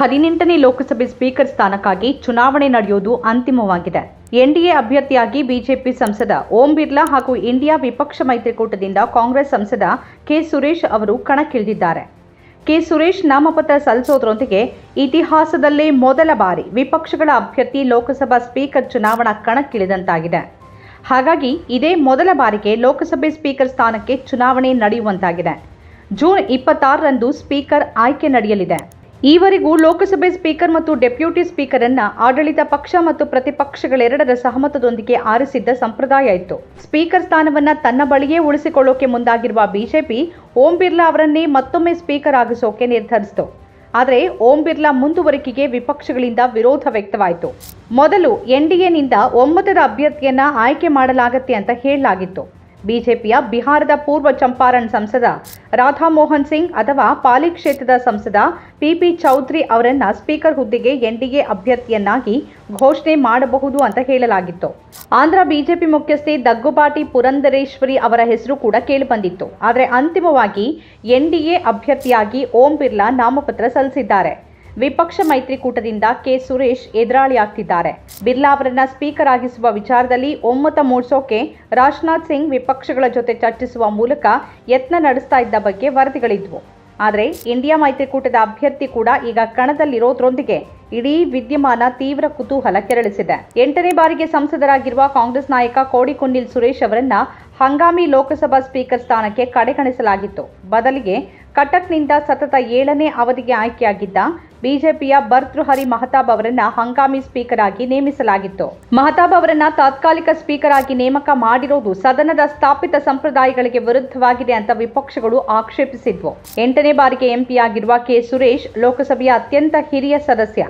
ಹದಿನೆಂಟನೇ ಲೋಕಸಭೆ ಸ್ಪೀಕರ್ ಸ್ಥಾನಕ್ಕಾಗಿ ಚುನಾವಣೆ ನಡೆಯುವುದು ಅಂತಿಮವಾಗಿದೆ. ಎನ್ಡಿಎ ಅಭ್ಯರ್ಥಿಯಾಗಿ ಬಿಜೆಪಿ ಸಂಸದ ಓಂ ಬಿರ್ಲಾ ಹಾಗೂ ಇಂಡಿಯಾ ವಿಪಕ್ಷ ಮೈತ್ರಿಕೂಟದಿಂದ ಕಾಂಗ್ರೆಸ್ ಸಂಸದ ಕೆ ಸುರೇಶ್ ಅವರು ಕಣಕ್ಕಿಳಿದಿದ್ದಾರೆ. ಕೆ ಸುರೇಶ್ ನಾಮಪತ್ರ ಸಲ್ಲಿಸೋದ್ರೊಂದಿಗೆ ಇತಿಹಾಸದಲ್ಲೇ ಮೊದಲ ಬಾರಿ ವಿಪಕ್ಷಗಳ ಅಭ್ಯರ್ಥಿ ಲೋಕಸಭಾ ಸ್ಪೀಕರ್ ಚುನಾವಣಾ ಕಣಕ್ಕಿಳಿದಂತಾಗಿದೆ. ಹಾಗಾಗಿ ಇದೇ ಮೊದಲ ಬಾರಿಗೆ ಲೋಕಸಭೆ ಸ್ಪೀಕರ್ ಸ್ಥಾನಕ್ಕೆ ಚುನಾವಣೆ ನಡೆಯುವಂತಾಗಿದೆ. ಜೂನ್ ಇಪ್ಪತ್ತಾರರಂದು ಸ್ಪೀಕರ್ ಆಯ್ಕೆ ನಡೆಯಲಿದೆ. ಈವರೆಗೂ ಲೋಕಸಭೆ ಸ್ಪೀಕರ್ ಮತ್ತು ಡೆಪ್ಯೂಟಿ ಸ್ಪೀಕರ್ ಅನ್ನ ಆಡಳಿತ ಪಕ್ಷ ಮತ್ತು ಪ್ರತಿಪಕ್ಷಗಳೆರಡರ ಸಹಮತದೊಂದಿಗೆ ಆರಿಸಿದ್ದ ಸಂಪ್ರದಾಯ ಇತ್ತು. ಸ್ಪೀಕರ್ ಸ್ಥಾನವನ್ನ ತನ್ನ ಬಳಿಯೇ ಉಳಿಸಿಕೊಳ್ಳೋಕೆ ಮುಂದಾಗಿರುವ ಬಿಜೆಪಿ ಓಂ ಬಿರ್ಲಾ ಅವರನ್ನೇ ಮತ್ತೊಮ್ಮೆ ಸ್ಪೀಕರ್ ಆಗಿಸೋಕೆ ನಿರ್ಧರಿಸಿತು. ಆದರೆ ಓಂ ಬಿರ್ಲಾ ಮುಂದುವರಿಕೆಗೆ ವಿಪಕ್ಷಗಳಿಂದ ವಿರೋಧ ವ್ಯಕ್ತವಾಯಿತು. ಮೊದಲು ಎನ್ಡಿಎನಿಂದ ಒಮ್ಮತದ ಅಭ್ಯರ್ಥಿಯನ್ನ ಆಯ್ಕೆ ಮಾಡಲಾಗತ್ತೆ ಅಂತ ಹೇಳಲಾಗಿತ್ತು. ಬಿಜೆಪಿಯ ಬಿಹಾರದ ಪೂರ್ವ ಚಂಪಾರಣ್ ಸಂಸದ ರಾಧಾ ಮೋಹನ್ ಸಿಂಗ್ ಅಥವಾ ಪಾಲಿ ಕ್ಷೇತ್ರದ ಸಂಸದ ಪಿಪಿ ಚೌಧರಿ ಅವರನ್ನ ಸ್ಪೀಕರ್ ಹುದ್ದೆಗೆ ಎನ್ಡಿಎ ಅಭ್ಯರ್ಥಿಯನ್ನಾಗಿ ಘೋಷಣೆ ಮಾಡಬಹುದು ಅಂತ ಹೇಳಲಾಗಿತ್ತು. ಆಂಧ್ರ ಬಿಜೆಪಿ ಮುಖ್ಯಸ್ಥೆ ದಗ್ಗುಬಾಟಿ ಪುರಂದರೇಶ್ವರಿ ಅವರ ಹೆಸರು ಕೂಡ ಕೇಳಿಬಂದಿತ್ತು. ಆದರೆ ಅಂತಿಮವಾಗಿ ಎನ್ಡಿಎ ಅಭ್ಯರ್ಥಿಯಾಗಿ ಓಂ ಬಿರ್ಲಾ ನಾಮಪತ್ರ ಸಲ್ಲಿಸಿದ್ದಾರೆ. ವಿಪಕ್ಷ ಮೈತ್ರಿಕೂಟದಿಂದ ಕೆ ಸುರೇಶ್ ಎದುರಾಳಿಯಾಗ್ತಿದ್ದಾರೆ ಬಿರ್ಲಾ ಅವರನ್ನ ಸ್ಪೀಕರ್ ಆಗಿಸುವ ವಿಚಾರದಲ್ಲಿ ಒಮ್ಮತ ಮೂಡಿಸೋಕೆ ರಾಜನಾಥ್ ಸಿಂಗ್ ವಿಪಕ್ಷಗಳ ಜೊತೆ ಚರ್ಚಿಸುವ ಮೂಲಕ ಯತ್ನ ನಡೆಸ್ತಾ ಇದ್ದ ಬಗ್ಗೆ ವರದಿಗಳಿದ್ವು. ಆದರೆ ಇಂಡಿಯಾ ಮೈತ್ರಿಕೂಟದ ಅಭ್ಯರ್ಥಿ ಕೂಡ ಈಗ ಕಣದಲ್ಲಿರೋದ್ರೊಂದಿಗೆ ಇಡೀ ವಿದ್ಯಮಾನ ತೀವ್ರ ಕುತೂಹಲ ಕೆರಳಿಸಿದೆ. ಎಂಟನೇ ಬಾರಿಗೆ ಸಂಸದರಾಗಿರುವ ಕಾಂಗ್ರೆಸ್ ನಾಯಕ ಕೋಡಿಕೊಂಡಿಲ್ ಸುರೇಶ್ ಅವರನ್ನ ಹಂಗಾಮಿ ಲೋಕಸಭಾ ಸ್ಪೀಕರ್ ಸ್ಥಾನಕ್ಕೆ ಕಡೆಗಣಿಸಲಾಗಿತ್ತು. ಬದಲಿಗೆ ಕಟಕ್ನಿಂದ ಸತತ ಏಳನೇ ಅವಧಿಗೆ ಆಯ್ಕೆಯಾಗಿದ್ದ ಬಿಜೆಪಿಯ ಭರ್ತೃಹರಿ ಮಹತಾಬ್ ಅವರನ್ನ ಹಂಗಾಮಿ ಸ್ಪೀಕರ್ ಆಗಿ ನೇಮಿಸಲಾಗಿತ್ತು. ಮಹತಾಬ್ ಅವರನ್ನ ತಾತ್ಕಾಲಿಕ ಸ್ಪೀಕರ್ ಆಗಿ ನೇಮಕ ಮಾಡಿರುವುದು ಸದನದ ಸ್ಥಾಪಿತ ಸಂಪ್ರದಾಯಗಳಿಗೆ ವಿರುದ್ಧವಾಗಿದೆ ಅಂತ ವಿಪಕ್ಷಗಳು ಆಕ್ಷೇಪಿಸಿದ್ವು. ಎಂಟನೇ ಬಾರಿಗೆ ಎಂಪಿಯಾಗಿರುವ ಕೆ ಸುರೇಶ್ ಲೋಕಸಭೆಯ ಅತ್ಯಂತ ಹಿರಿಯ ಸದಸ್ಯ.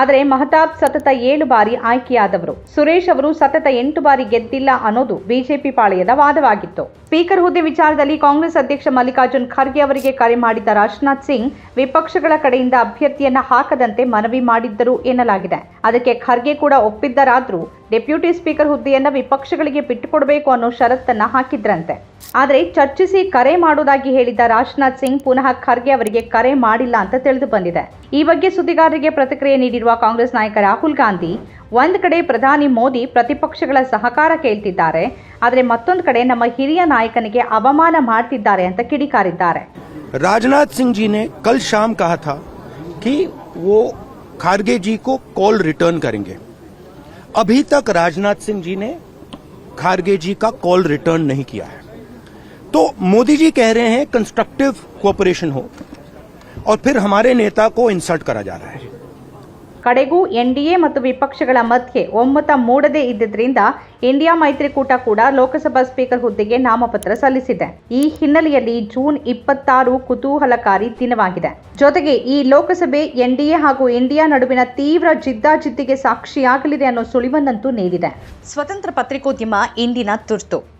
ಆದರೆ ಮಹತಾಬ್ ಸತತ ಏಳು ಬಾರಿ ಆಯ್ಕೆಯಾದವರು. ಸುರೇಶ್ ಅವರು ಸತತ ಎಂಟು ಬಾರಿ ಗೆದ್ದಿಲ್ಲ ಅನ್ನೋದು ಬಿಜೆಪಿ ಪಾಳೆಯದ ವಾದವಾಗಿತ್ತು. ಸ್ಪೀಕರ್ ಹುದ್ದೆ ವಿಚಾರದಲ್ಲಿ ಕಾಂಗ್ರೆಸ್ ಅಧ್ಯಕ್ಷ ಮಲ್ಲಿಕಾರ್ಜುನ್ ಖರ್ಗೆ ಅವರಿಗೆ ಕರೆ ಮಾಡಿದ್ದ ರಾಜನಾಥ್ ಸಿಂಗ್ ವಿಪಕ್ಷಗಳ ಕಡೆಯಿಂದ ಅಭ್ಯರ್ಥಿಯನ್ನ ಹಾಕದಂತೆ ಮನವಿ ಮಾಡಿದ್ದರು ಎನ್ನಲಾಗಿದೆ. ಅದಕ್ಕೆ ಖರ್ಗೆ ಕೂಡ ಒಪ್ಪಿದ್ದರಾದರೂ ಡೆಪ್ಯೂಟಿ ಸ್ಪೀಕರ್ ಹುದ್ದೆಯನ್ನ ವಿಪಕ್ಷಗಳಿಗೆ ಬಿಟ್ಟುಕೊಡಬೇಕು ಅನ್ನೋ ಷರತ್ತನ್ನ ಹಾಕಿದ್ರಂತೆ. ಆದರೆ ಚರ್ಚಿಸಿ ಕರೆ ಮಾಡುವುದಾಗಿ ಹೇಳಿದ್ದ ರಾಜನಾಥ್ ಸಿಂಗ್ ಪುನಃ ಖರ್ಗೆ ಅವರಿಗೆ ಕರೆ ಮಾಡಿಲ್ಲ ಅಂತ ತಿಳಿದು ಬಂದಿದೆ ಈ ಬಗ್ಗೆ ಸುದ್ದಿಗಾರರಿಗೆ ಪ್ರತಿಕ್ರಿಯೆ ನೀಡಿರುವ ಕಾಂಗ್ರೆಸ್ ನಾಯಕ ರಾಹುಲ್ ಗಾಂಧಿ ಒಂದ್ ಕಡೆ ಪ್ರಧಾನಿ ಮೋದಿ ಪ್ರತಿಪಕ್ಷಗಳ ಸಹಕಾರ ಕೇಳ್ತಿದ್ದಾರೆ ಆದರೆ ಮತ್ತೊಂದು ಕಡೆ ನಮ್ಮ ಹಿರಿಯ ನಾಯಕನಿಗೆ ಅವಮಾನ ಮಾಡ್ತಿದ್ದಾರೆ ಅಂತ ಕಿಡಿಕಾರಿದ್ದಾರೆ राजनाथ सिंह जी ने कल शाम कहा था कि वो खारगे जी को कॉल रिटर्न करेंगे अभी तक राजनाथ सिंह जी ने खारगे जी का कॉल रिटर्न नहीं किया है तो मोदी जी कह रहे हैं कंस्ट्रक्टिव कोऑपरेशन हो और फिर हमारे नेता को इंसल्ट करा जा रहा है ಕಡೆಗೂ ಎನ್ಡಿಎ ಮತ್ತು ವಿಪಕ್ಷಗಳ ಮಧ್ಯೆ ಒಮ್ಮತ ಮೂಡದೇ ಇದ್ದಿದ್ರಿಂದ ಇಂಡಿಯಾ ಮೈತ್ರಿಕೂಟ ಕೂಡ ಲೋಕಸಭಾ ಸ್ಪೀಕರ್ ಹುದ್ದೆಗೆ ನಾಮಪತ್ರ ಸಲ್ಲಿಸಿದೆ ಈ ಹಿನ್ನೆಲೆಯಲ್ಲಿ ಜೂನ್ ಇಪ್ಪತ್ತಾರು ಕುತೂಹಲಕಾರಿ ದಿನವಾಗಿದೆ ಜೊತೆಗೆ ಈ ಲೋಕಸಭೆ ಎನ್ಡಿಎ ಹಾಗೂ ಇಂಡಿಯಾ ನಡುವಿನ ತೀವ್ರ ಜಿದ್ದಾಜಿದ್ದಿಗೆ ಸಾಕ್ಷಿಯಾಗಲಿದೆ ಅನ್ನೋ ಸುಳಿವನ್ನಂತೂ ನೀಡಿದೆ ಸ್ವತಂತ್ರ ಪತ್ರಿಕೋದ್ಯಮ ಇಂದಿನ ತುರ್ತು